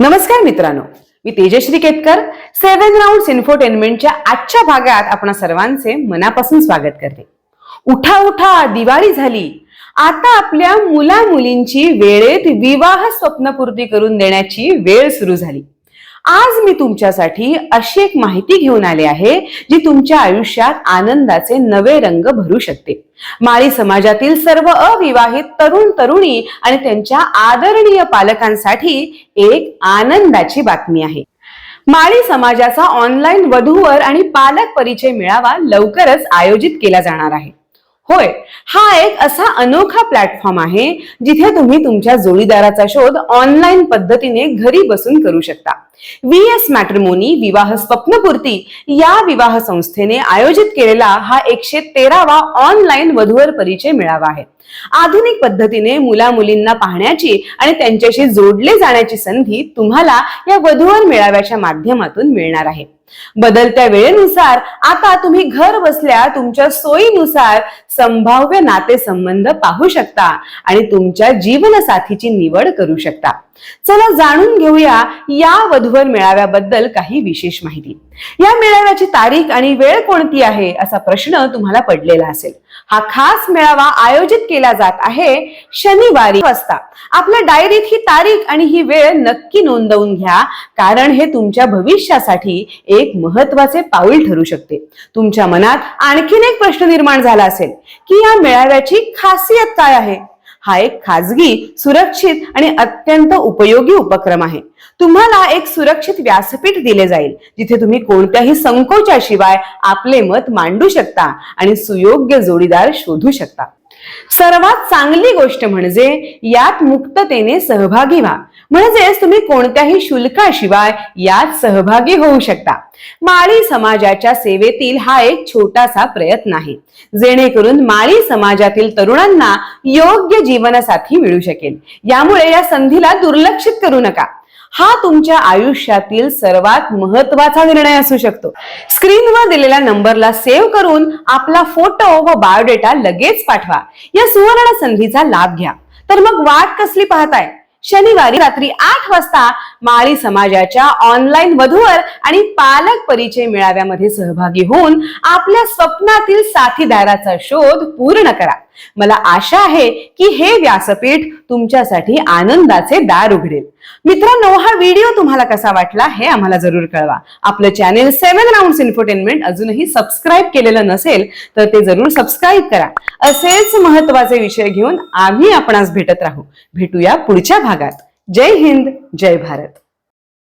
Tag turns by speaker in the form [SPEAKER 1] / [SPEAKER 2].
[SPEAKER 1] नमस्कार मित्रांनो मी तेजश्री केतकर सेव्हन राऊंड इन्फोटेनमेंटच्या आजच्या भागात आपण सर्वांचे मनापासून स्वागत करते. उठा उठा दिवाळी झाली. आता आपल्या मुला मुलींची वेळेत विवाह स्वप्नपूर्ती करून देण्याची वेळ सुरू झाली. आज मी तुमच्यासाठी अशी एक माहिती घेऊन आले आहे जी तुमच्या आयुष्यात आनंदाचे नवे रंग भरू शकते. माळी समाजातील सर्व अविवाहित तरुण तरुणी आणि त्यांच्या आदरणीय पालकांसाठी एक आनंदाची बातमी आहे. माळी समाजाचा ऑनलाईन वधूवर आणि पालक परिचय मेळावा लवकरच आयोजित केला जाणार आहे. होय. हा एक असा अनोखा प्लॅटफॉर्म आहे जिथे तुम्ही तुमच्या जोडीदाराचा शोध ऑनलाईन पद्धतीने घरी बसून करू शकता. व्ही एस मॅट्रिमोनी विवाह स्वप्नपूर्ती या विवाह संस्थेने आयोजित केलेला हा एकशे तेरावा ऑनलाईन वधूवर परिचय मिळावा आहे. आधुनिक पद्धतीने मुला मुलींना पाहण्याची आणि त्यांच्याशी जोडले जाण्याची संधी तुम्हाला या वधूवर मेळाव्याच्या माध्यमातून मिळणार आहे. बदलत्या वेळेनुसार आता तुम्ही घर बसल्या तुमच्या सोयीनुसार संभाव्य नातेसंबंध पाहू शकता आणि तुमच्या जीवनसाथीची निवड करू शकता. चला जाणून घेऊया या वधूवर मेळाव्याबद्दल काही विशेष माहिती. या मेळाव्याची तारीख आणि वेळ कोणती आहे असा प्रश्न तुम्हाला पडलेला असेल. हा खास मेळावा आयोजित केला जात आहे शनिवारी वाजता. आपल्या डायरीत ही तारीख आणि ही वेळ नक्की नोंदवून घ्या कारण हे तुमच्या भविष्यासाठी एक महत्त्वाचे पाऊल ठरू शकते. तुमच्या मनात आणखीन एक प्रश्न निर्माण झाला असेल की या मेळाव्याची खासियत काय आहे? हा एक खाजगी सुरक्षित आणि अत्यंत उपयोगी उपक्रम आहे. तुम्हाला एक सुरक्षित व्यासपीठ दिले जाईल जिथे तुम्ही कोणत्याही संकोचाशिवाय आपले मत मांडू शकता आणि सुयोग्य जोडीदार शोधू शकता. सर्वात चांगली गोष्ट म्हणजे यात मुक्ततेने सहभागी व्हा. म्हणजेच तुम्ही कोणत्याही शुल्काशिवाय यात सहभागी होऊ शकता. माळी समाजाच्या सेवेतील हा एक छोटासा प्रयत्न आहे. जेणेकरून माळी समाजातील तरुणांना योग्य जीवनसाथी मिळू शकेल. यामुळे या संधीला दुर्लक्षित करू नका. हा तुमच्या आयुष्यातील सर्वात महत्त्वाचा निर्णय असू शकतो. स्क्रीनवर दिलेल्या नंबरला सेव्ह करून आपला फोटो व बायोडेटा लगेच पाठवा. या सुवर्ण संधीचा लाभ घ्या. तर मग वाट कसली पाहताय? शनिवारी रात्री आठ वाजता माळी समाजाच्या ऑनलाईन वधूवर आणि पालक परिचय मेळाव्यामध्ये सहभागी होऊन आपल्या स्वप्नातील साथीदाराचा शोध पूर्ण करा. मला आशा आहे की हे व्यासपीठ तुमच्यासाठी आनंदाचे दार उघडेल. मित्रांनो हा व्हिडिओ तुम्हाला कसा वाटला हे आम्हाला जरूर कळवा. आपलं चॅनेल सेव्हन राऊंड इन्फोटेनमेंट अजूनही सबस्क्राईब केलेलं नसेल तर ते जरूर सबस्क्राईब करा. असेच महत्त्वाचे विषय घेऊन आम्ही आपणास भेटत राहू. भेटूया पुढच्या भागात. जय हिंद जय भारत.